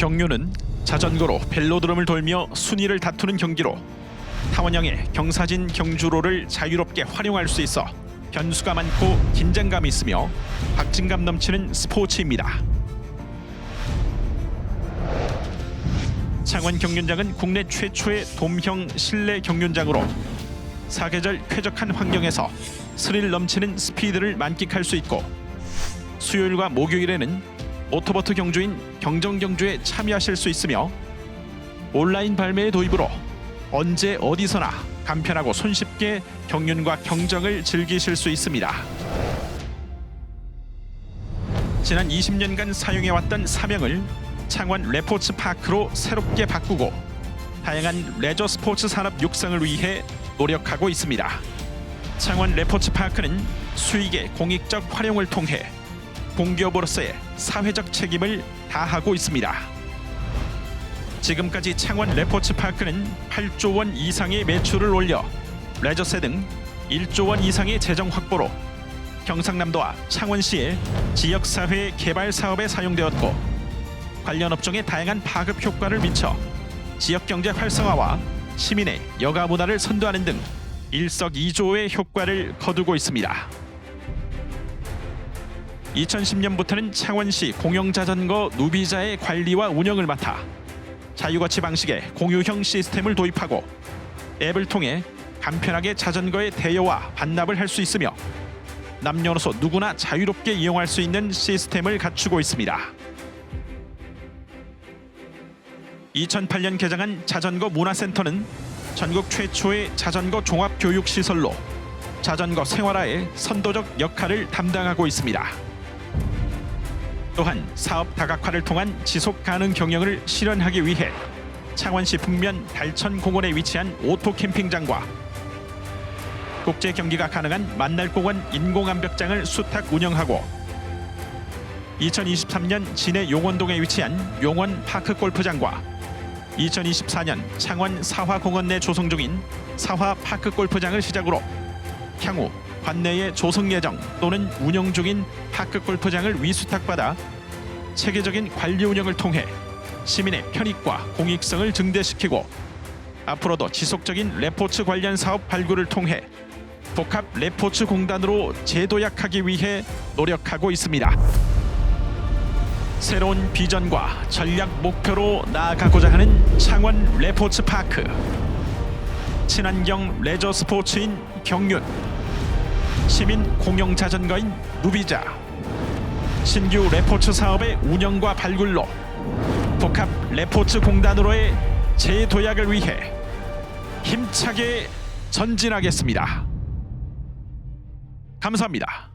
경유는 자전거로 벨로드럼을 돌며 순위를 다투는 경기로 타원형의 경사진 경주로를 자유롭게 활용할 수 있어 변수가 많고 긴장감이 있으며 박진감 넘치는 스포츠입니다. 창원 경륜장은 국내 최초의 돔형 실내 경륜장으로 사계절 쾌적한 환경에서 스릴 넘치는 스피드를 만끽할 수 있고 수요일과 목요일에는 모터버트 경주인 경정 경주에 참여하실 수 있으며 온라인 발매의 도입으로 언제 어디서나 간편하고 손쉽게 경륜과 경정을 즐기실 수 있습니다. 지난 20년간 사용해왔던 사명을 창원 레포츠 파크로 새롭게 바꾸고 다양한 레저 스포츠 산업 육성을 위해 노력하고 있습니다. 창원 레포츠 파크는 수익의 공익적 활용을 통해 공기업으로서의 사회적 책임을 다하고 있습니다. 지금까지 창원 레포츠 파크는 8조 원 이상의 매출을 올려 레저세 등 1조 원 이상의 재정 확보로 경상남도와 창원시의 지역사회 개발 사업에 사용되었고 관련 업종에 다양한 파급 효과를 미쳐 지역 경제 활성화와 시민의 여가 문화를 선도하는 등 일석이조의 효과를 거두고 있습니다. 2010년부터는 창원시 공영자전거 누비자의 관리와 운영을 맡아 자유거치 방식의 공유형 시스템을 도입하고 앱을 통해 간편하게 자전거의 대여와 반납을 할 수 있으며 남녀노소 누구나 자유롭게 이용할 수 있는 시스템을 갖추고 있습니다. 2008년 개장한 자전거 문화센터는 전국 최초의 자전거 종합 교육 시설로 자전거 생활화의 선도적 역할을 담당하고 있습니다. 또한 사업 다각화를 통한 지속 가능 경영을 실현하기 위해 창원시 북면 달천공원에 위치한 오토 캠핑장과 국제 경기가 가능한 만날공원 인공암벽장을 수탁 운영하고 2023년 진해 용원동에 위치한 용원 파크 골프장과 2024년 창원 사화공원 내 조성 중인 사화 파크 골프장을 시작으로 향후 관내에 조성 예정 또는 운영 중인 파크 골프장을 위수탁받아 체계적인 관리 운영을 통해 시민의 편익과 공익성을 증대시키고 앞으로도 지속적인 레포츠 관련 사업 발굴을 통해 복합 레포츠 공단으로 재도약하기 위해 노력하고 있습니다. 새로운 비전과 전략 목표로 나아가고자 하는 창원 레포츠 파크 친환경 레저 스포츠인 경륜 시민 공영 자전거인 누비자 신규 레포츠 사업의 운영과 발굴로 복합 레포츠 공단으로의 재도약을 위해 힘차게 전진하겠습니다. 감사합니다.